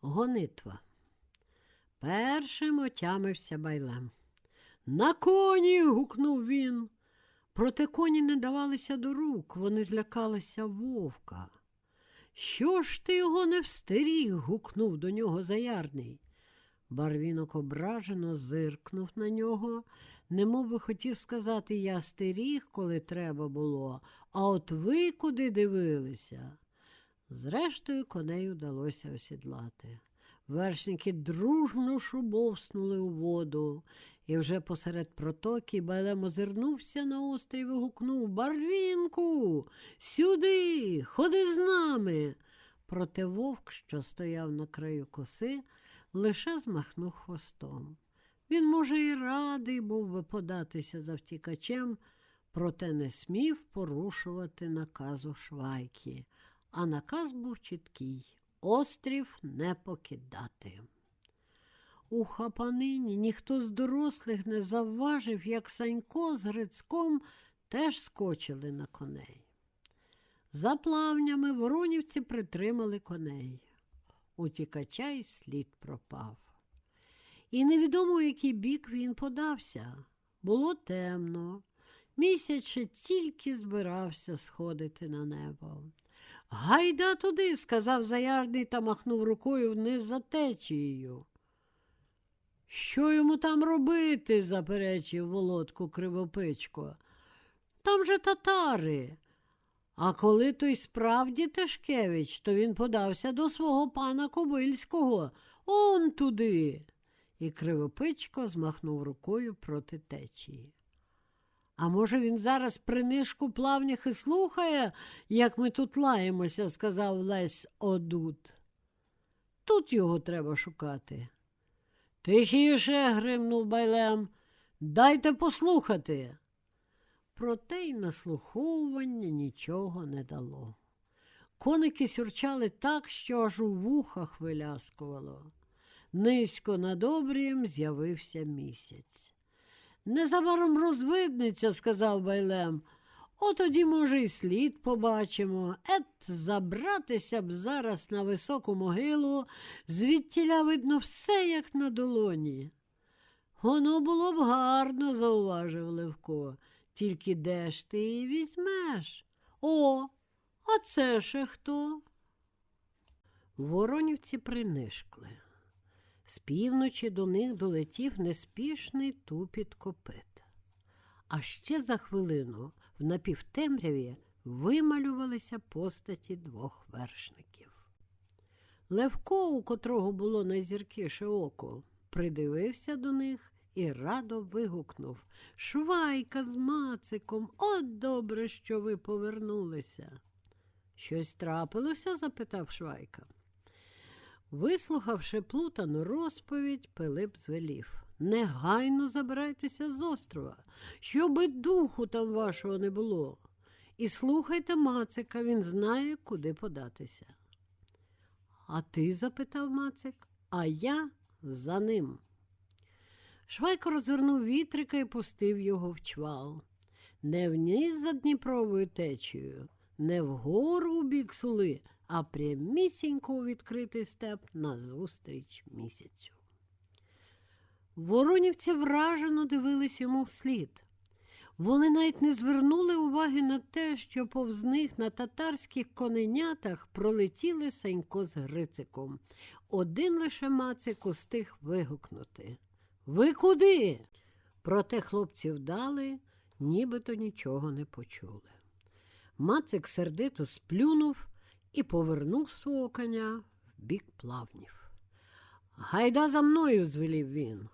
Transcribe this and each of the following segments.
Гонитва. Першим отямився байлем. На коні. гукнув він. Проте коні не давалися до рук, вони злякалися вовка. Що ж ти його не встеріг? гукнув до нього заярний. Барвінок ображено зиркнув на нього, немов хотів сказати я стеріг, коли треба було, а от ви куди дивилися? Зрештою, коней удалося осідлати. Вершники дружно шубовснули у воду, і вже посеред протоки Байлем озирнувся на острів і гукнув Барвінку, сюди, ходи з нами. Проте вовк, що стояв на краю коси, лише змахнув хвостом. Він, може, і радий був би податися за втікачем, проте не смів порушувати наказу швайки. А наказ був чіткий острів не покидати. У хапанині ніхто з дорослих не завважив, як Санько з Грицьком теж скочили на коней. За плавнями воронівці притримали коней. Утікача й слід пропав. І невідомо, який бік він подався. Було темно. Місяць тільки збирався сходити на небо. Гайда туди, сказав заярний та махнув рукою вниз за течією. Що йому там робити? заперечив Володку Кривопичко. Там же татари. А коли той справді Тишкевич, то він подався до свого пана Кобильського. Он туди. І Кривопичко змахнув рукою проти течії. А може, він зараз при нишку плавнях і слухає, як ми тут лаємося, сказав Лесь Одут. Тут його треба шукати. Тихіше, гримнув байлем, дайте послухати. Проте й наслуховування нічого не дало. Коники сюрчали так, що аж у вухах виляскувало. Низько над обрієм з'явився місяць. Незабаром розвиднеться, сказав байлем. От тоді, може, і слід побачимо. Ет, забратися б зараз на високу могилу, звідтіля видно все, як на долоні. Воно було б гарно, зауважив Левко. Тільки де ж ти її візьмеш? О, а це ще хто? Воронівці принишкли. З півночі до них долетів неспішний тупіт копит. А ще за хвилину в напівтемряві вималювалися постаті двох вершників. Левко, у котрого було найзіркіше око, придивився до них і радо вигукнув Швайка з мациком, от добре, що ви повернулися. Щось трапилося? запитав Швайка. Вислухавши плутану розповідь, Пилип звелів. Негайно забирайтеся з острова, щоби духу там вашого не було. І слухайте Мацика, він знає, куди податися. А ти? запитав Мацик, а я за ним. Швайко розвернув вітрика і пустив його в чвал. Не вниз за Дніпровою течією, не вгору у бік сули, а прямісінько у відкритий степ назустріч місяцю. Воронівці вражено дивились йому вслід. Вони навіть не звернули уваги на те, що повз них на татарських коненятах пролетіли Санько з Грициком. Один лише Мацик устиг вигукнути. Ви куди? Проте хлопці вдали, нібито нічого не почули. Мацик сердито сплюнув і повернув свого коня в бік плавнів. Гайда за мною, звелів він.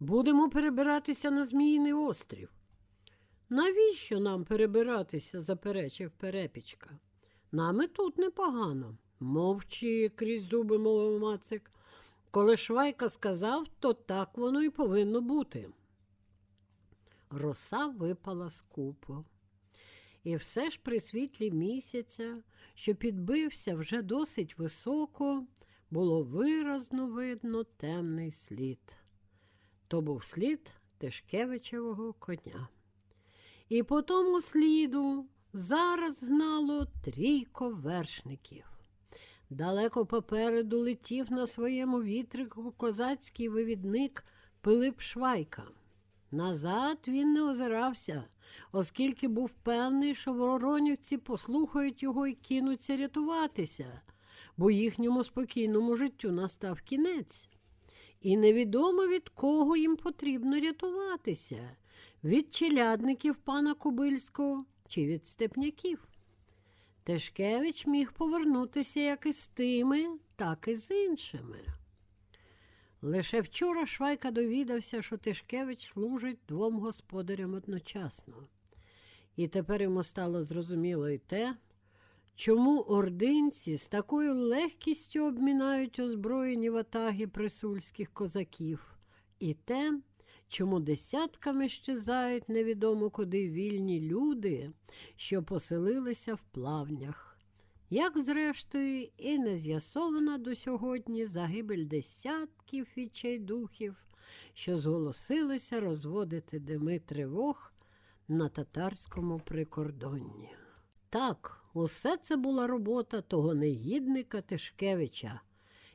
Будемо перебиратися на Зміїний острів. Навіщо нам перебиратися? заперечив перепічка. Нам і тут непогано. Мовчи, крізь зуби мовив Мацик. Коли Швайка сказав, то так воно і повинно бути. Роса випала з. І все ж при світлі місяця, що підбився вже досить високо, було виразно видно темний слід. То був слід Тишкевичевого коня. І по тому сліду зараз гнало трійко вершників. Далеко попереду летів на своєму вітрику козацький вивідник Пилип Швайка. Назад він не озирався, оскільки був певний, що воронівці послухають його і кинуться рятуватися, бо їхньому спокійному життю настав кінець. І невідомо від кого їм потрібно рятуватися від челядників пана Кобильського чи від степняків. Тишкевич міг повернутися як із тими, так і з іншими. Лише вчора Швайка довідався, що Тишкевич служить двом господарям одночасно. І тепер йому стало зрозуміло і те, чому ординці з такою легкістю обмінають озброєні ватаги присульських козаків, і те, чому десятками щезають невідомо куди вільні люди, що поселилися в плавнях. Як, зрештою, і не з'ясована до сьогодні загибель десятків відчайдухів, що зголосилися розводити дими тривог на татарському прикордонні. Так, усе це була робота того негідника Тишкевича.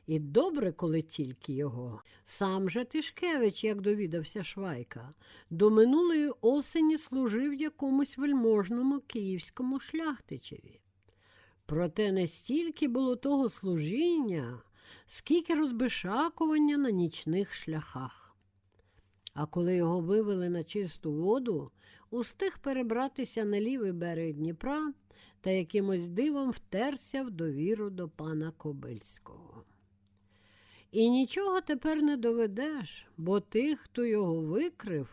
І добре, коли тільки його. Сам же Тишкевич, як довідався Швайка, до минулої осені служив якомусь вельможному київському шляхтичеві. Проте не стільки було того служіння, скільки розбишакування на нічних шляхах. А коли його вивели на чисту воду, устиг перебратися на лівий берег Дніпра та якимось дивом втерся в довіру до пана Кобильського. І нічого тепер не доведеш, бо тих, хто його викрив,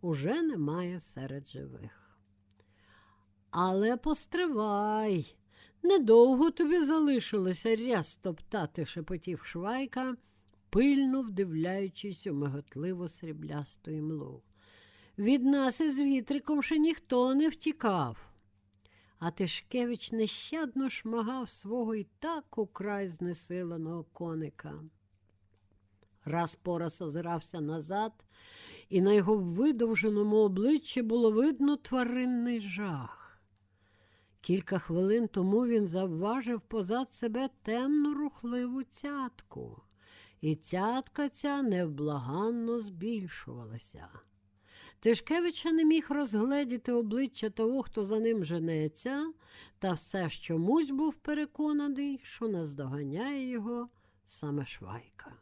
уже немає серед живих. Але постривай, недовго тобі залишилося ряс топтати, шепотів Швайка, пильно вдивляючись у миготливо сріблясту імлу. Від нас із вітриком ще ніхто не втікав. А Тишкевич нещадно шмагав свого і так украй знесиленого коника. Раз пораз озирався назад, і на його видовженому обличчі було видно тваринний жах. Кілька хвилин тому він завважив позад себе темну рухливу цятку, і цятка ця невблаганно збільшувалася. Тишкевича не міг розгледіти обличчя того, хто за ним женеться, та все ж чомусь був переконаний, що наздоганяє його саме Швайка.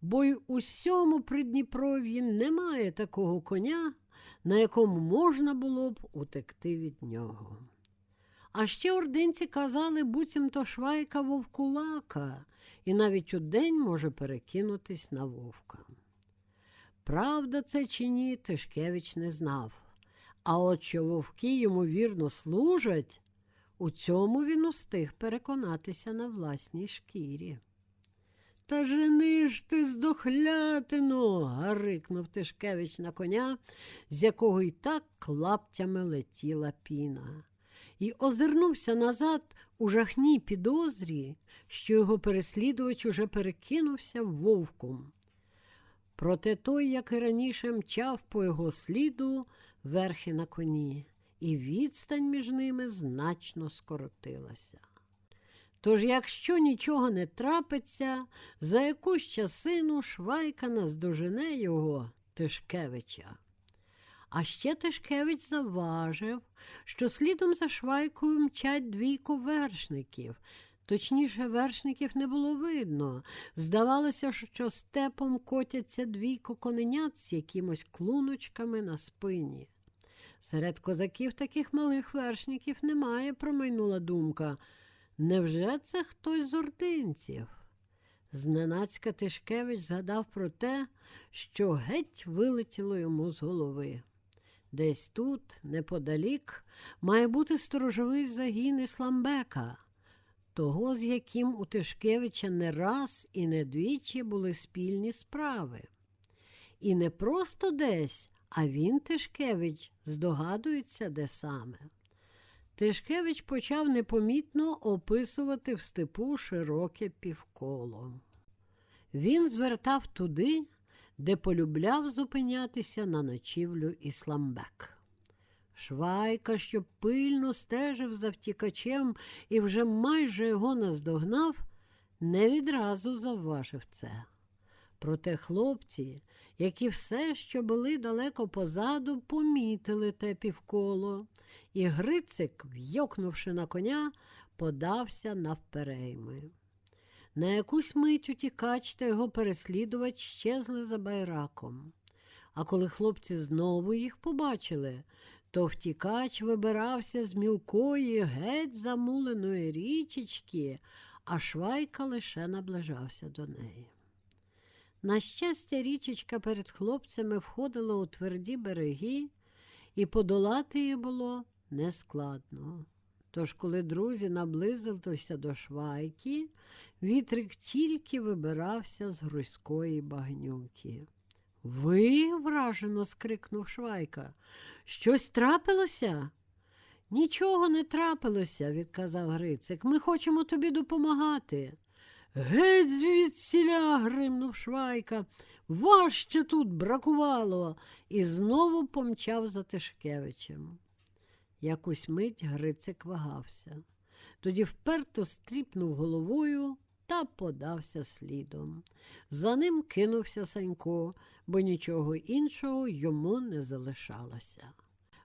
Бо й у всьому Придніпров'ї немає такого коня, на якому можна було б утекти від нього. А ще ординці казали, буцімто Швайка вовкулака, і навіть удень може перекинутись на вовка. Правда це чи ні, Тишкевич не знав. А от що вовки йому вірно служать, у цьому він устиг переконатися на власній шкірі. Та жени ж ти здохлятино, гарикнув Тишкевич на коня, з якого й так клаптями летіла піна, і озирнувся назад у жахній підозрі, що його переслідувач уже перекинувся вовком. Проте той, як і раніше, мчав по його сліду верхи на коні, і відстань між ними значно скоротилася. Тож, якщо нічого не трапиться, за якусь часину Швайка наздожене його Тишкевича. А ще Тишкевич завважив, що слідом за Швайкою мчать двійко вершників. Точніше, вершників не було видно. Здавалося, що степом котяться двійко коненят з якимось клуночками на спині. Серед козаків таких малих вершників немає, промайнула думка. Невже це хтось з ординців? Зненацька Тишкевич згадав про те, що геть вилетіло йому з голови. Десь тут, неподалік, має бути сторожовий загін Ісламбека, того, з яким у Тишкевича не раз і не двічі були спільні справи. І не просто десь, а він, Тишкевич, здогадується, де саме. Тишкевич почав непомітно описувати в степу широке півколо. Він звертав туди, де полюбляв зупинятися на ночівлю Ісламбек. Швайка, що пильно стежив за втікачем і вже майже його наздогнав, не відразу завважив це. Проте хлопці, які все, що були далеко позаду, помітили те півколо, і Грицик, вйокнувши на коня, подався навперейми. На якусь мить утікач та його переслідувач щезли за байраком. А коли хлопці знову їх побачили, то втікач вибирався з мілкої, геть замуленої річечки, а швайка лише наближався до неї. На щастя, річечка перед хлопцями входила у тверді береги, і подолати її було нескладно. Тож, коли друзі наблизилися до швайки, вітрик тільки вибирався з грузької багнюки. Ви? вражено скрикнув Швайка. Щось трапилося? Нічого не трапилося, відказав Грицик. Ми хочемо тобі допомагати. Геть звідсіля, гримнув Швайка. Вас ще тут бракувало, і знову помчав за Тишкевичем. Якусь мить Грицик вагався. Тоді вперто стріпнув головою та подався слідом. За ним кинувся Санько, бо нічого іншого йому не залишалося.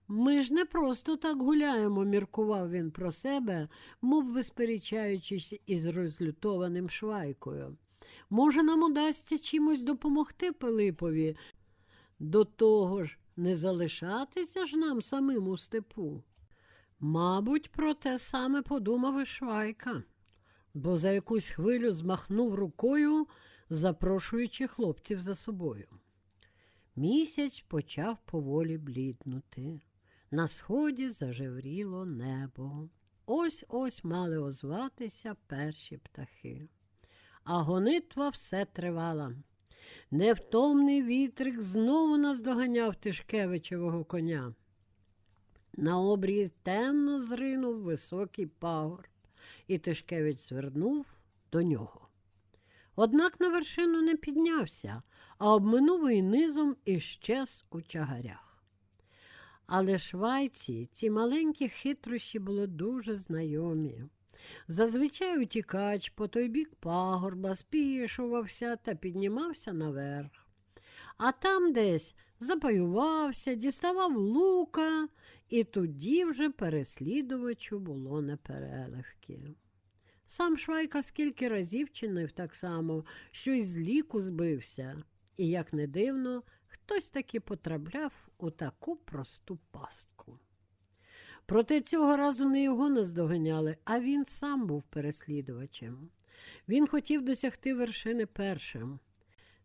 Ми ж не просто так гуляємо, міркував він про себе, мов би сперечаючись із розлютованим швайкою. Може, нам удасться чимось допомогти Пилипові? До того ж, не залишатися ж нам самим у степу. Мабуть, про те саме подумав і Швайка, бо за якусь хвилю змахнув рукою, запрошуючи хлопців за собою. Місяць почав поволі бліднути. На сході зажевріло небо. Ось ось мали озватися перші птахи. А гонитва все тривала. Невтомний вітрик знову наздоганяв Тишкевичевого коня. На обрії темно зринув високий пагорб, і Тишкевич звернув до нього. Однак на вершину не піднявся, а обминув і низом і щез у чагарях. Але швайці ці маленькі хитрощі були дуже знайомі. Зазвичай утікач по той бік пагорба спішувався та піднімався наверх. А там десь запаювався, діставав лука, і тоді вже переслідувачу було непереливки. Сам Швайка скільки разів чинив так само, що й з ліку збився, і, як не дивно, хтось таки потрапляв у таку просту пастку. Проте цього разу не його наздоганяли, а він сам був переслідувачем. Він хотів досягти вершини першим.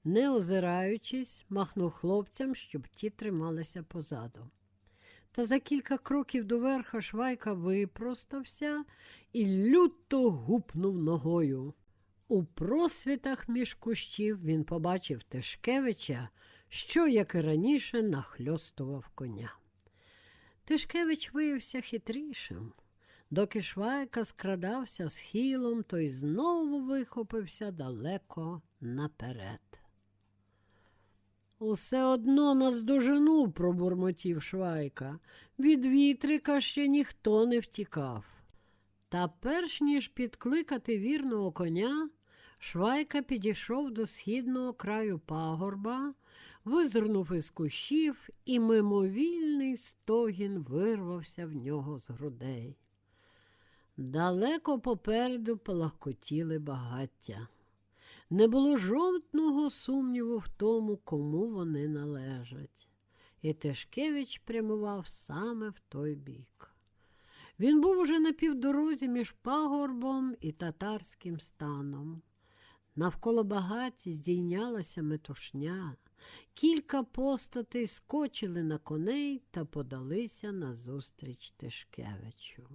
Не озираючись, махнув хлопцям, щоб ті трималися позаду. Та за кілька кроків до верха Швайка випростався і люто гупнув ногою. У просвітах між кущів він побачив Тишкевича, що, як і раніше, нахльостував коня. Тишкевич виявився хитрішим. Доки Швайка скрадався схилом, той знову вихопився далеко наперед. Усе одно наздожену, пробурмотів Швайка. Від вітрика ще ніхто не втікав. Та перш ніж підкликати вірного коня, Швайка підійшов до східного краю пагорба, визирнув із кущів, і мимовільний стогін вирвався в нього з грудей. Далеко попереду палахкотіли багаття. Не було жодного сумніву в тому, кому вони належать. І Тишкевич прямував саме в той бік. Він був уже на півдорозі між пагорбом і татарським станом. Навколо багаті здійнялася метушня. Кілька постатей скочили на коней та подалися назустріч Тишкевичу.